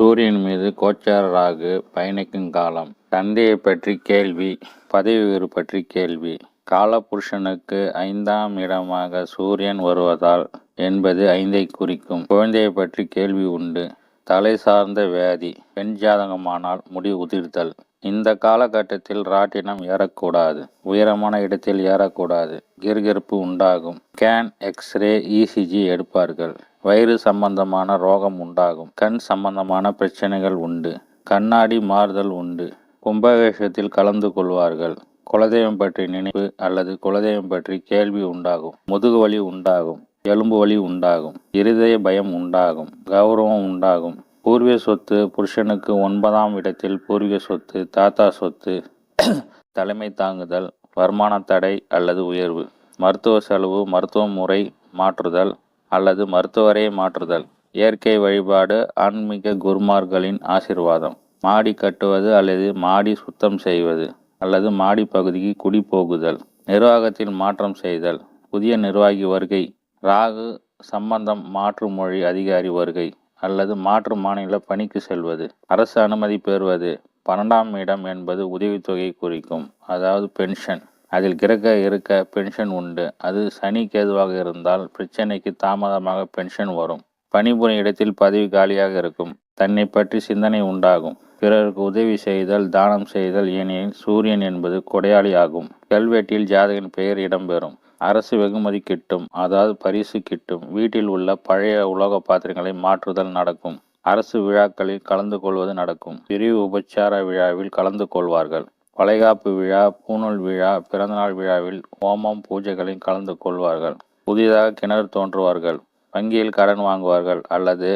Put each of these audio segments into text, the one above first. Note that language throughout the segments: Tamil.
சூரியன் மீது கோச்சார ராகு பயணிக்கும் காலம். தந்தையை பற்றி கேள்வி பதவி உயர்வு பற்றி கேள்வி. காலபுருஷனுக்கு ஐந்தாம் இடமாக சூரியன் வருவதால் என்பது ஐந்தை குறிக்கும். குழந்தையை பற்றி கேள்வி உண்டு. தலை சார்ந்த வியாதி பெண் ஜாதகமானால் முடி உதிர்தல். இந்த காலகட்டத்தில் ராட்டினம் ஏறக்கூடாது. உயரமான இடத்தில் ஏறக்கூடாது. கிறுகிறுப்பு உண்டாகும். கேன் எக்ஸ்ரே இசிஜி எடுப்பார்கள். வயிறு சம்பந்தமான ரோகம் உண்டாகும். கண் சம்பந்தமான பிரச்சனைகள் உண்டு. கண்ணாடி மாறுதல் உண்டு. கும்பகேஷத்தில் கலந்து கொள்வார்கள். குலதெய்வம் பற்றி நினைப்பு அல்லது குலதெய்வம் பற்றி கேள்வி உண்டாகும். முதுகு வலி உண்டாகும். எலும்பு வலி உண்டாகும் இருதய பயம் உண்டாகும் கௌரவம் உண்டாகும். பூர்வீக சொத்து புருஷனுக்கு ஒன்பதாம் இடத்தில் பூர்வீக சொத்து தாத்தா சொத்து தலைமை தாங்குதல் வருமான தடை அல்லது உயர்வு. மருத்துவ செலவு மருத்துவ முறை மாற்றுதல் அல்லது மருத்துவரை மாற்றுதல். இயற்கை வழிபாடு ஆன்மீக குருமார்களின் ஆசிர்வாதம். மாடி கட்டுவது அல்லது மாடி சுத்தம் செய்வது அல்லது மாடி பகுதிக்கு குடி போகுதல். நிர்வாகத்தில் மாற்றம் செய்தல். புதிய நிர்வாகி வருகை ராகு சம்பந்தம் மாற்று மொழி அதிகாரி வருகை அல்லது மாற்று மாநில பணிக்கு செல்வது. அரசு அனுமதி பெறுவது பன்னெண்டாம் இடம் என்பது உதவித்தொகை குறிக்கும். அதாவது பென்ஷன். அதில் கிரக இருக்க பென்ஷன் உண்டு. அது சனி கேதுவாக இருந்தால் பிரச்சனைக்கு தாமதமாக பென்ஷன் வரும். பணிபுரியும் இடத்தில் பதவி காலியாக இருக்கும். தன்னை பற்றி சிந்தனை உண்டாகும். பிறருக்கு உதவி செய்தல் தானம் செய்தல் ஏனெனில் சூரியன் என்பது கொடையாளி ஆகும் கல்வெட்டில் ஜாதகன் பெயர் இடம்பெறும். அரசு வெகுமதி கிட்டும் அதாவது பரிசு கிட்டும். வீட்டில் உள்ள பழைய உலோக பாத்திரங்களை மாற்றுதல் நடக்கும். அரசு விழாக்களில் கலந்து கொள்வது நடக்கும். பிரிவு உபச்சார விழாவில் கலந்து கொள்வார்கள். வளைகாப்பு விழா பூணூல் விழா பிறந்தநாள் விழாவில் ஹோமம் பூஜைகளில் கலந்து கொள்வார்கள். புதிதாக கிணறு தோன்றுவார்கள். வங்கியில் கடன் வாங்குவார்கள் அல்லது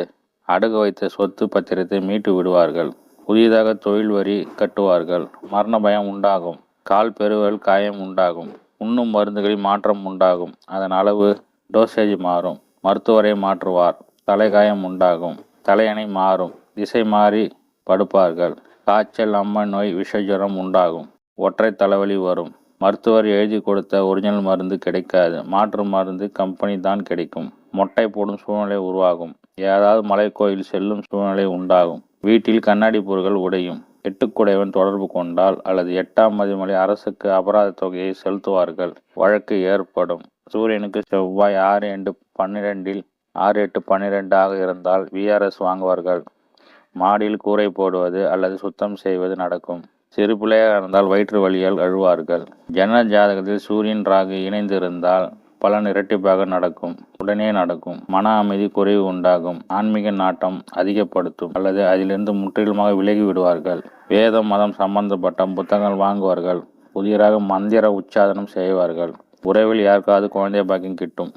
அடகு வைத்த சொத்து பத்திரத்தை மீட்டு விடுவார்கள். புதிதாக தொழில் வரி கட்டுவார்கள். மரண பயம் உண்டாகும். கால் பெறுவல் காயம் உண்டாகும். உண்ணும் மருந்துகளில் மாற்றம் உண்டாகும். அதன் அளவு டோசேஜ் மாறும். மருத்துவரை மாற்றுவார். தலைகாயம் உண்டாகும். தலையணை மாறும். திசை மாறி படுப்பார்கள். காய்ச்சல் அம்மன் நோய் விஷஜுரம் உண்டாகும். ஒற்றை தலைவலி வரும். மருத்துவர் எழுதி கொடுத்த ஒரிஜினல் மருந்து கிடைக்காது. மாற்று மருந்து கம்பெனி தான் கிடைக்கும். மொட்டை போடும் சூழ்நிலை உருவாகும். ஏதாவது மலைக்கோயில் செல்லும் சூழ்நிலை உண்டாகும். வீட்டில் கண்ணாடி பொருட்கள் உடையும். எட்டுக்குடையவன் தொடர்பு கொண்டால் அல்லது எட்டாம் மதிமலை அரசுக்கு அபராத தொகையை செலுத்துவார்கள். வழக்கு ஏற்படும். சூரியனுக்கு செவ்வாய் ஆறு எட்டு பன்னிரெண்டில் ஆறு எட்டு பன்னிரெண்டாக இருந்தால் விஆர்எஸ் வாங்குவார்கள். மாடியில் கூரை போடுவது அல்லது சுத்தம் செய்வது நடக்கும். சிறு பிள்ளையாக இருந்தால் வயிற்று வலியால் அழுவார்கள். ஜன ஜாதகத்தில் சூரியன் ராகு இணைந்திருந்தால் பலன் இரட்டிப்பாக நடக்கும். உடனே நடக்கும். மன அமைதி குறைவு உண்டாகும். ஆன்மீக நாட்டம் அதிகப்படுத்தும். அல்லது அதிலிருந்து முற்றிலுமாக விலகி விடுவார்கள். வேதம் மதம் சம்பந்தப்பட்ட புத்தகங்கள் வாங்குவார்கள். புதியதாக மந்திர உச்சாதனம் செய்வார்கள். உறவில் யாருக்காவது குழந்தை பாக்கியம் கிட்டும்.